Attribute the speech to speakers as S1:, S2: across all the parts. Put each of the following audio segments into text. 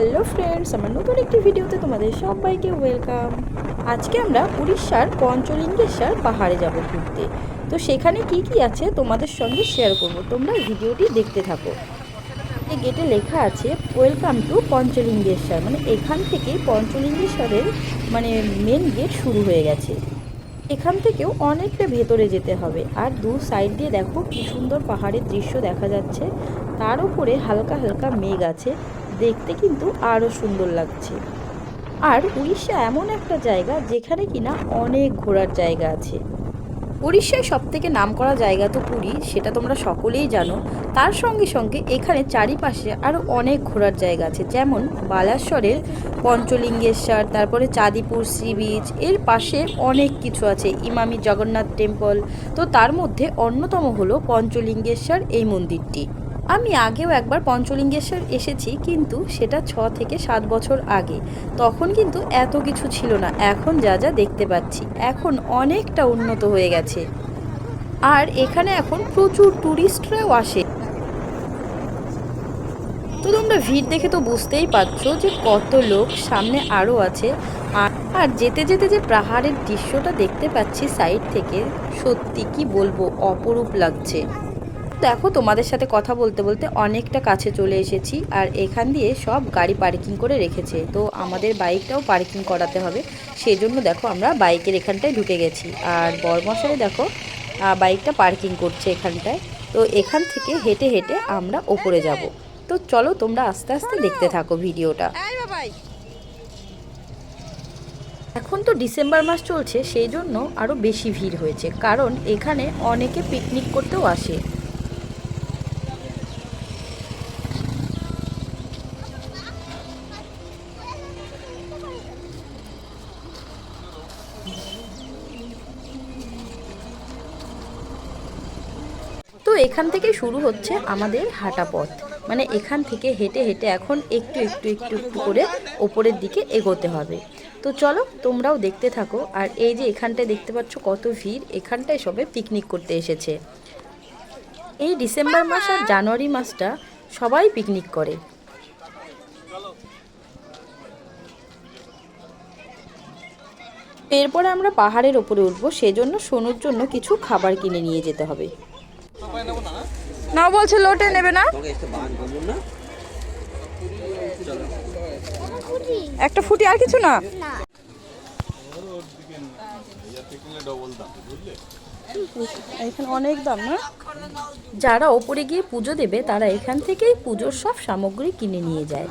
S1: Hello friends, আমার নতুন একটি ভিডিওতে তোমাদের সবাইকে ওয়েলকাম। আজকে আমরা উড়িষ্যার পঞ্চলিঙ্গেশ্বর পাহাড়ে যাব ঘুরতে। তো সেখানে কি কি আছে তোমাদের সঙ্গে শেয়ার করব, তোমরা ভিডিওটি দেখতে থাকো। গেটে লেখা আছে ওয়েলকাম টু পঞ্চলিঙ্গেশ্বর। মানে এখান থেকে পঞ্চলিঙ্গেশ্বরের মানে মেন গেট শুরু হয়ে গেছে। এখান থেকেও অনেকটা ভেতরে যেতে হবে। আর দু সাইড দিয়ে দেখো কি সুন্দর পাহাড়ের দৃশ্য দেখা যাচ্ছে। তার উপরে হালকা হালকা মেঘ আছে। দেখতে কিন্তু আরও সুন্দর লাগছে। আর উড়িষ্যা এমন একটা জায়গা যেখানে কিনা অনেক ঘোরার জায়গা আছে। উড়িষ্যায় সব থেকে নাম করা জায়গা তো পুরী, সেটা তোমরা সকলেই জানো। তার সঙ্গে সঙ্গে এখানে চারিপাশে আরও অনেক ঘোরার জায়গা আছে, যেমন বালাশ্বরের পঞ্চলিঙ্গেশ্বর, তারপরে চাঁদিপুর সি বিচ, এর পাশে অনেক কিছু আছে, ইমামি জগন্নাথ টেম্পল। তো তার মধ্যে অন্যতম হলো পঞ্চলিঙ্গেশ্বর, এই মন্দিরটি। আমি আগেও একবার পঞ্চলিঙ্গেশ্বর এসেছি, কিন্তু সেটা ছ থেকে সাত বছর আগে। তখন কিন্তু এত কিছু ছিল না, এখন যা যা দেখতে পাচ্ছি, এখন অনেকটা উন্নত হয়ে গেছে। আর এখানে এখন প্রচুর ট্যুরিস্টরাও আসে। তো তোমরা ভিড় দেখে তো বুঝতেই পারছ যে কত লোক সামনে আরও আছে। আর যেতে যেতে যে পাহাড়ের দৃশ্যটা দেখতে পাচ্ছি সাইড থেকে, সত্যি কি বলব, অপরূপ লাগছে। দেখো তোমাদের সাথে কথা বলতে বলতে অনেকটা কাছে চলে এসেছি আর এখান দিয়ে সব গাড়ি পার্কিং করে রেখেছে। তো আমাদের বাইকটাও পার্কিং করাতে হবে। সেই জন্য দেখো আমরা বাইকের এখানটায় ঢুকে গেছি। আর বরমশাই দেখো বাইকটা পার্কিং করছে এখানটায়। তো এখান থেকে হেঁটে হেঁটে আমরা ওপরে যাব। তো চলো তোমরা আস্তে আস্তে দেখতে থাকো ভিডিওটা। এখন তো ডিসেম্বর মাস চলছে সেই জন্য আরও বেশি ভিড় হয়েছে। কারণ এখানে অনেকে পিকনিক করতেও আসে। এখান থেকে শুরু হচ্ছে আমাদের হাঁটা পথ। মানে এখান থেকে হেঁটে হেঁটে এখন একটু একটু একটু একটু করে ওপরের দিকে এগোতে হবে। তো চলো তোমরাও দেখতে থাকো। আর এই যে এখানটায় দেখতে পাচ্ছ কত ভিড়, এখানটায় সবে পিকনিক করতে এসেছে। এই ডিসেম্বর মাস আর জানুয়ারি মাসটা সবাই পিকনিক করে। এরপরে আমরা পাহাড়ের ওপরে উঠবো, সেজন্য সোনুর জন্য কিছু খাবার কিনে নিয়ে যেতে হবে।
S2: না বলছে লোটে নেবে না। একটা ফুটি আর কিছু না?
S1: এখানে অনেক দাম না? যারা ওপরে গিয়ে পুজো দেবে তারা এখান থেকেই পুজোর সব সামগ্রী কিনে নিয়ে যায়।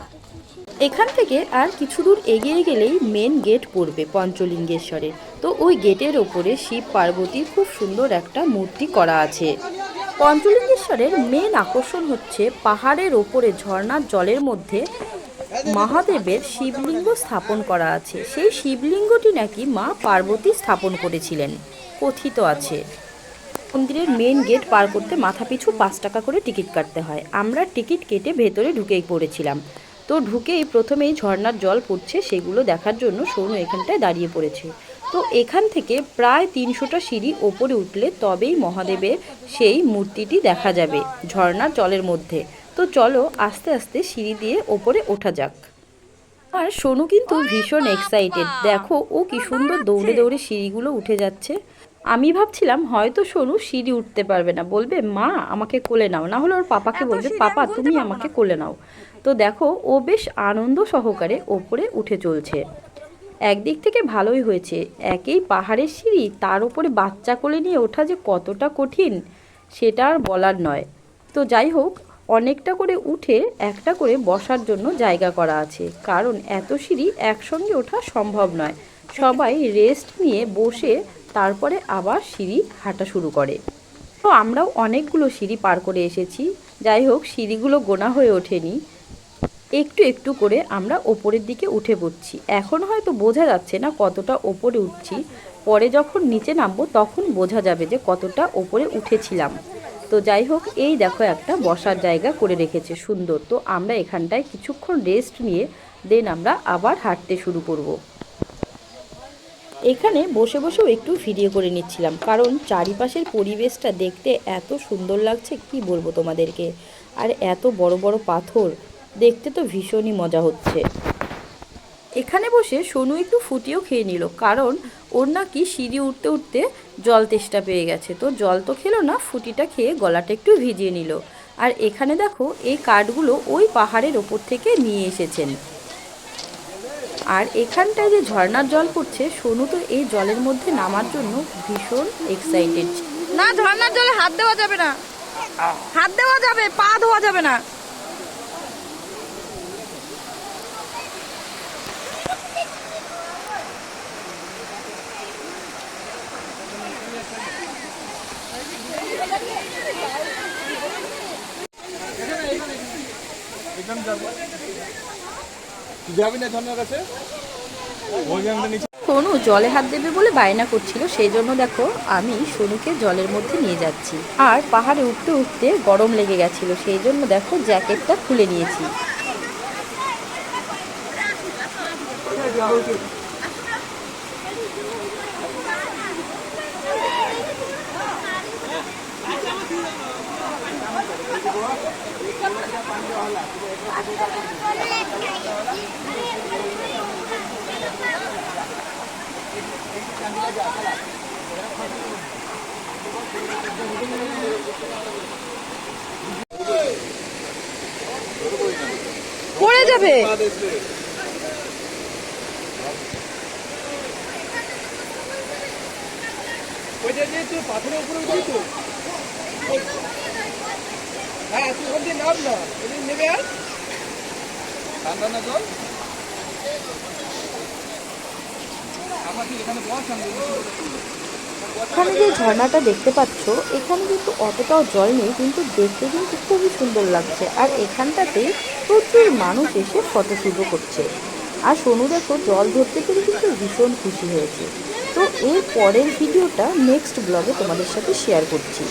S1: এখান থেকে আর কিছু দূর এগিয়ে গেলেই মেন গেট পড়বে পঞ্চলিঙ্গেশ্বরের। তো ওই গেটের ওপরে শিব পার্বতীর খুব সুন্দর একটা মূর্তি করা আছে। পঞ্চলিঙ্গেশ্বরের মেন আকর্ষণ হচ্ছে পাহাড়ের ওপরে ঝর্ণার জলের মধ্যে মহাদেবের শিবলিঙ্গ স্থাপন করা আছে। সেই শিবলিঙ্গটি নাকি মা পার্বতী স্থাপন করেছিলেন, কথিত আছে। মন্দিরের মেন গেট পার করতে মাথাপিছু পাঁচ টাকা করে টিকিট কাটতে হয়। আমরা টিকিট কেটে ভেতরে ঢুকেই পড়েছিলাম। তো ঢুকেই প্রথমেই ঝর্ণার জল পড়ছে, সেগুলো দেখার জন্য সোনু এখানটায় দাঁড়িয়ে পড়েছে। তো এখান থেকে প্রায় তিনশোটা সিঁড়ি ওপরে উঠলে তবেই মহাদেবের সেই মূর্তিটি দেখা যাবে ঝর্ণার জলের মধ্যে। তো চলো আস্তে আস্তে সিঁড়ি দিয়ে ওপরে ওঠা যাক। আর সোনু কিন্তু ভীষণ এক্সাইটেড দেখো ও কি সুন্দর দৌড়ে দৌড়ে সিঁড়িগুলো উঠে যাচ্ছে। আমি ভাবছিলাম হয়তো সোনু সিঁড়ি উঠতে পারবে না। বলবে মা আমাকে কোলে নাও। না হলে ওর পাপাকে বলবে পাপা তুমি আমাকে কোলে নাও। তো দেখো ও বেশ আনন্দ সহকারে ওপরে উঠে চলছে। একদিক থেকে ভালোই হয়েছে। একেই পাহাড়ের সিঁড়ি তার উপরে বাচ্চা কোলে নিয়ে ওঠা যে কতটা কঠিন, সেটা আর বলার নয়। তো যাই হোক, অনেকটা করে উঠে একটা করে বসার জন্য জায়গা করা আছে। কারণ এত সিঁড়ি একসঙ্গে ওঠা সম্ভব নয়। সবাই রেস্ট নিয়ে বসে তারপরে আবার সিঁড়ি হাঁটা শুরু করে। তো আমরাও অনেকগুলো সিঁড়ি পার করে এসেছি। যাই হোক, সিঁড়িগুলো গোনা হয়ে ওঠেনি। একটু একটু করে আমরা ওপরের দিকে উঠে পড়ছি এখন হয়তো বোঝা যাচ্ছে না কতটা ওপরে উঠছি। পরে যখন নিচে নামবো তখন বোঝা যাবে যে কতটা ওপরে উঠেছিলাম। তো যাই হোক, এই দেখো একটা বসার জায়গা করে রেখেছে, সুন্দর। তো আমরা এখানটায় কিছুক্ষণ রেস্ট নিয়ে দেন আমরা আবার হাঁটতে শুরু করব। এখানে বসে বসেও একটু ভিডিও করে নিচ্ছিলাম। কারণ চারিপাশের পরিবেশটা দেখতে এত সুন্দর লাগছে, কি বলব তোমাদেরকে? আর এত বড় বড় পাথর দেখতে তো ভীষণই মজা হচ্ছে। এখানে বসে সোনু একটু ফুটিও খেয়ে নিল, কারণ ওর নাকি সিঁড়ি উঠতে উঠতে জল তেষ্টা পেয়ে গেছে। তো জল তো খেলো না, ফুটিটা খেয়ে গলাটা একটু ভিজিয়ে নিল। আর এখানে দেখো, এই কাঠগুলো ওই পাহাড়ের ওপর থেকে নিয়ে এসেছেন। আর এখানটায় যে ঝর্নার জল পড়ছে, সোনু তো এই জলের মধ্যে নামার জন্য ভীষণ এক্সাইটেড
S2: না ঝর্নার জলে হাত দেওয়া যাবে না। হাত দেওয়া যাবে, পা ধোয়া যাবে না।
S3: নিচে
S1: সোনু জলে হাত দেবে বলে বায়না করছিল, সেই জন্য দেখো আমি সোনুকে জলের মধ্যে নিয়ে যাচ্ছি। আর পাহাড়ে উঠতে উঠতে গরম লেগে গেছিল, সেই জন্য দেখো জ্যাকেটটা খুলে নিয়েছি।
S2: পড়ে যাবে।
S3: ওইটা যে তুই পাথরের উপরে তো। হ্যাঁ তুই ওখান দিয়ে নাম না ওই নেবে আর ঠান্ডা না জল? এখানে
S1: এখানে যে ঝর্ণাটা দেখতে পাচ্ছ এখানে কিন্তু অতটাও জল নেই কিন্তু দেখতে কিন্তু খুবই সুন্দর লাগছে। আর এখানটাতে প্রচুর মানুষ এসে ফটো শুরু করছে। আর সোনু দেখো জল ধরতে পেরে কিন্তু ভীষণ খুশি হয়েছে। তো এর পরের ভিডিওটা নেক্সট ব্লগে তোমাদের সাথে শেয়ার করছি।